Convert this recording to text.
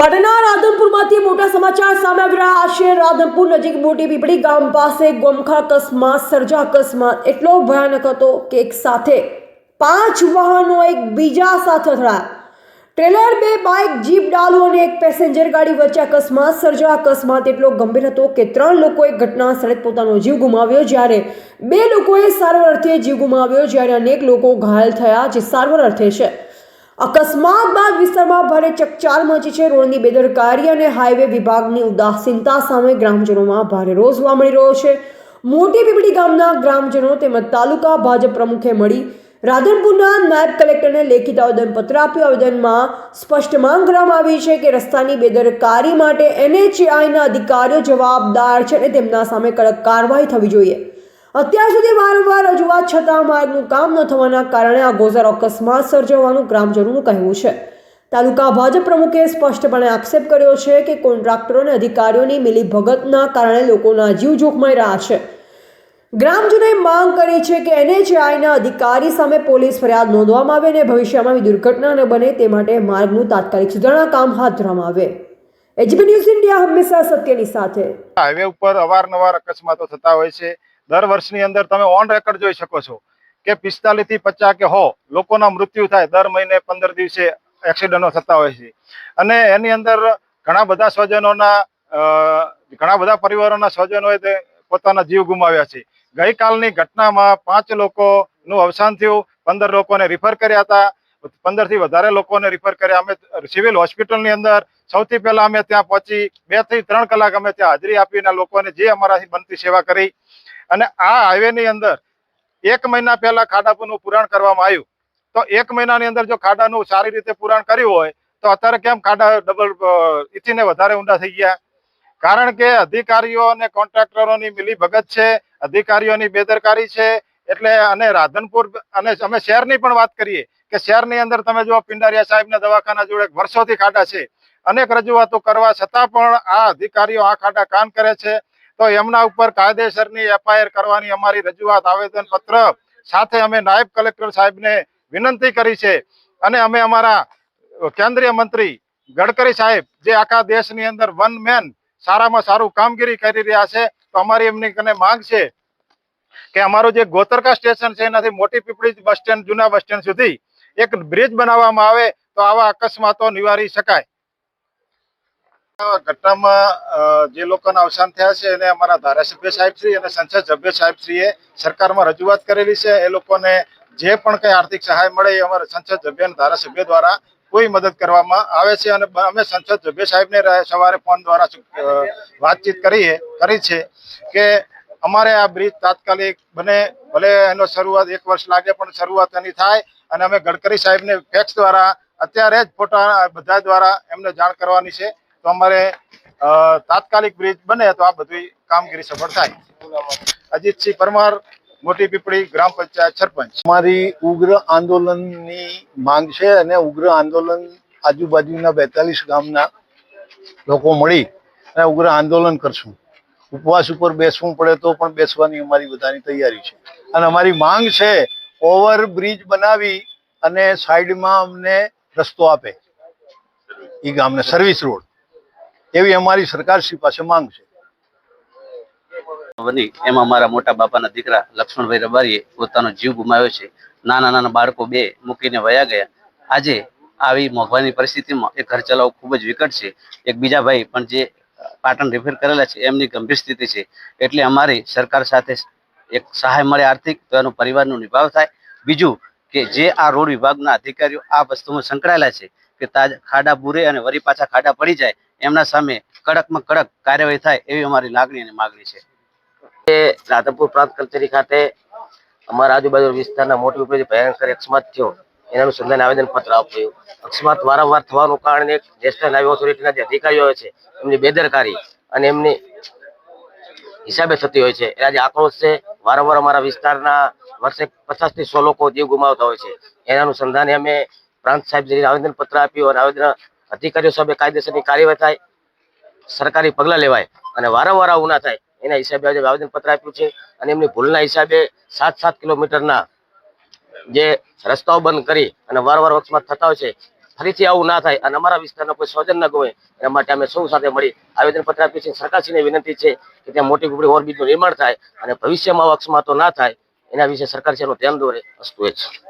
પાટણના રાધનપુરમાંથી મોટા સમાચાર સામે આવી રહ્યા છે. રાધનપુર નજીક મોટી પીપળી ગામ પાસે ગોમખા અકસ્માત સર્જા અકસ્માત એટલો ભયાનક હતો કે એક સાથે પાંચ વાહનો એક બીજા સાથે અથડાયા. ટ્રેલર, બે બાઇક, જીપ, ડાલુ અને એક પેસેન્જર ગાડી વચ્ચે અકસ્માત સર્જા અકસ્માત. એટલો ગંભીર હતો કે ત્રણ લોકોએ ઘટના સ્થળે પોતાનો જીવ ગુમાવ્યો જ્યારે બે લોકોએ સારવાર અર્થે જીવ ગુમાવ્યો, જ્યારે અનેક લોકો ઘાયલ થયા જે સારવાર અર્થે છે. અકસ્માત બાદ વિસ્તારમાં ભારે ચકચાર મચી છે રોડની બેદરકારી અને હાઈવે વિભાગની ઉદાસીનતા સામે ગ્રામજનોમાં ભારે રોષ જોવા મળી રહ્યો છે. મોટી પીપળી ગામના ગ્રામજનો તેમજ તાલુકા ભાજપ પ્રમુખે મળી રાધનપુરના નાયબ કલેક્ટરને લેખિત આવેદનપત્ર આપ્યું. આવેદનમાં સ્પષ્ટ માંગ કરવામાં આવી છે કે રસ્તાની બેદરકારી માટે એનએચઆઈના અધિકારીઓ જવાબદાર છે અને તેમના સામે કડક કાર્યવાહી થવી જોઈએ. અત્યાર સુધી વારંવાર રજૂઆત છતાં માર્ગનું કામ ન થવાના કારણે આ ગોઝર અકસ્માત સર્જવાનું ગ્રામજનોનું કહેવું છે. તાલુકા ભાજપ પ્રમુખે સ્પષ્ટપણે આક્ષેપ કર્યો છે કે કોન્ટ્રાક્ટરો અને અધિકારીઓની મિલીભગતના કારણે લોકોના જીવ જોખમાઈ રહ્યા છે. ગ્રામજનોએ માંગ કરી છે કે એનએચઆઈના અધિકારી સામે પોલીસ ફરિયાદ નોંધવામાં આવે અને ભવિષ્યમાં દુર્ઘટના ન બને તે માટે માર્ગનું તાત્કાલિક સુધારણા કામ હાથ ધરવામાં આવે. એચબી ન્યૂઝ ઇન્ડિયા હંમેશા સત્યની સાથે. હાઈવે ઉપર અવારનવાર અકસ્માતો થતા હોય છે. દર વર્ષની અંદર તમે ઓન રેકોર્ડ જોઈ શકો છો કે પિસ્તાલીસથી પચાસ કે હો, લોકોના મૃત્યુ થાય દર મહિને પંદર દિવસે એક્સિડન્ટો થતા હોય છે. અને એની અંદર ઘણા બધા સ્વજનોના ઘણા બધા પરિવારોના સ્વજનોએ તે પોતાના જીવ ગુમાવ્યા છે. ગઈકાલની ઘટનામાં પાંચ લોકોનું અવસાન થયું, પંદર લોકોને રિફર કર્યા હતા, પંદરથી વધારે લોકોને રિફર કર્યા. અમે સિવિલ હોસ્પિટલની અંદર સૌથી પહેલા અમે ત્યાં પહોંચી, બેથી ત્રણ કલાક અમે ત્યાં હાજરી આપીને લોકોને જે અમારાથી બનતી સેવા કરી અને આ હાઈવે ની અંદર એક મહિના પહેલા ખાડાપુરનું પુરાણ કરવામાં આવ્યું. તો એક મહિનાની અંદર જો ખાડાનું સારી રીતે પુરાણ કર્યું હોય, તો અત્યારે કેમ ખાડા ડબલ ઇથીને વધારે ઊંડા થઈ ગયા? કારણ કે અધિકારીઓ અને કોન્ટ્રાક્ટરોની મિલી ભગત છે, અધિકારીઓની બેદરકારી છે, એટલે અને રાધનપુર અને અમે શહેરની પણ વાત કરીએ, કે શહેરની અંદર તમે જો પિંડારિયા સાહેબના દવાખાના જોડે વર્ષોથી ખાડા છે. અનેક રજૂઆતો કરવા છતાં પણ આ અધિકારીઓ આ ખાડા કામ કરે છે તો એમના ઉપર કાયદેસરની એફઆઈઆર કરવાની અમારી રજૂઆત આવેદન પત્ર સાથે અમે નાયબ કલેક્ટર સાહેબને વિનંતી કરી છે. અને અમે અમારા કેન્દ્રીય મંત્રી ગડકરી સાહેબ જે આખા દેશની અંદર વન મેન સારામાં સારું કામગીરી કરી રહ્યા છે, તો અમારી એમની માંગ છે કે અમારું જે ગોતરકા સ્ટેશન છે, એનાથી મોટી પીપળી બસ સ્ટેન્ડ, જૂના બસ સ્ટેન્ડ સુધી એક બ્રિજ બનાવવામાં આવે, તો આવા અકસ્માતો નિવારી શકાય. ઘટનામાં જે લોકોના અવસાન થયા છે એને અમારા ધારાસભ્ય સાહેબશ્રી અને સંસદ સભ્ય સાહેબશ્રીએ સરકારમાં રજૂઆત કરેલી છે. એ લોકોને જે પણ કંઈ આર્થિક સહાય મળે એ અમારા સંસદ સભ્ય અને ધારાસભ્ય દ્વારા કોઈ મદદ કરવામાં આવે છે અને અમે સંસદ સભ્ય સાહેબને સવારે ફોન દ્વારા વાતચીત કરીએ, કરી છે કે અમારે આ બ્રિજ તાત્કાલિક બને, ભલે એનો શરૂઆત એક વર્ષ લાગે પણ શરૂઆત એની થાય અને અમે ગડકરી સાહેબને ફેક્સ દ્વારા, અત્યારે જ ફોટા બધા દ્વારા એમને જાણ કરવાની છે. તો અમારે તાત્કાલિક બ્રિજ બને તો આ બધી કામગીરી સફળ થાય. અજીતસિંહ પરમાર, મોટી પીપળી, ગ્રામ પંચાયત સરપંચ. અમારી ઉગ્ર આંદોલનની માંગ છે અને ઉગ્ર આંદોલન આજુબાજુના બેતાલીસ ગામના લોકો મળી અને ઉગ્ર આંદોલન કરશું. ઉપવાસ ઉપર બેસવું પડે તો પણ બેસવાની અમારી બધાની તૈયારી છે. અને અમારી માંગ છે ઓવર બ્રિજ બનાવી અને સાઈડમાં અમને રસ્તો આપે. એ ગામને સર્વિસ રોડ એવી અમારી સરકારશ્રી પાસે માંગ છે. એમાં મારા મોટા બાપાના દીકરા લક્ષ્મણભાઈ રબારીએ પોતાનો જીવ ગુમાવ્યો છે. નાના નાના બાળકો બે મૂકીને વયા ગયા. આજે આવી મોંઘવાની પરિસ્થિતિમાં એ ઘર ચલાવવું ખૂબ જ વિકટ છે. એક બીજા ભાઈ પણ જે પાટણ રિફેર કરેલા છે, એમની ગંભીર સ્થિતિ છે. એટલે અમારી સરકાર સાથે એક સહાય મળે આર્થિક, તો એનું પરિવારનો નિભાવ થાય. બીજું કે જે આ રોડ વિભાગના અધિકારીઓ આ વસ્તુમાં સંકળાયેલા છે કે તાજ ખાડા બુરે અને વરી પાછા ખાડા પડી જાય એમના સામે કડકમાં કડક કાર્યવાહી થાય એવી અમારી લાગણી અને માગણી છે. રાધનપુર પ્રાંત કચેરી ખાતે અમારા આજુબાજુ વિસ્તારના મોટી ઉપરથી ભયંકર અકસ્માત થયો. એના અનુસંધાને આવેદન પત્ર આપ્યું. અકસ્માત વારંવાર થવાનું કારણ નેશનલ હાઈવે ઓથોરિટીના જે અધિકારીઓ છે, એમની બેદરકારી અને એમની હિસાબે થતી હોય છે. એના જે આક્રોશ છે. વારંવાર અમારા વિસ્તારના વર્ષે પચાસથી સો લોકો જીવ ગુમાવતા હોય છે. એના અનુસંધાને અમે પ્રાંત સાહેબ આવેદન પત્ર આપ્યું અને આવેદન અધિકારીઓ સામે કાયદેસરની કાર્યવાહી થાય, સરકારી પગલાં લેવાય અને વારંવાર આવું ના થાય, એના હિસાબે આજે આવેદન પત્ર આપ્યું છે અને એમની ભૂલના હિસાબે સાત સાત કિલોમીટરના જે રસ્તાઓ બંધ કરી અને વારંવાર અકસ્માત થતા હોય છે, ફરીથી આવું ના થાય અને અમારા વિસ્તારના કોઈ સ્વજન ન ગમે, એના માટે અમે સૌ સાથે મળી આવેદનપત્ર આપીએ છીએ સરકારશ્રીને વિનંતી છે કે ત્યાં મોટી કુકડી ઓવરબ્રિજનું નિર્માણ થાય અને ભવિષ્યમાં આવા અકસ્માતો ના થાય, એના વિશે સરકાર છે ધ્યાન દોરે વસ્તુ એ છે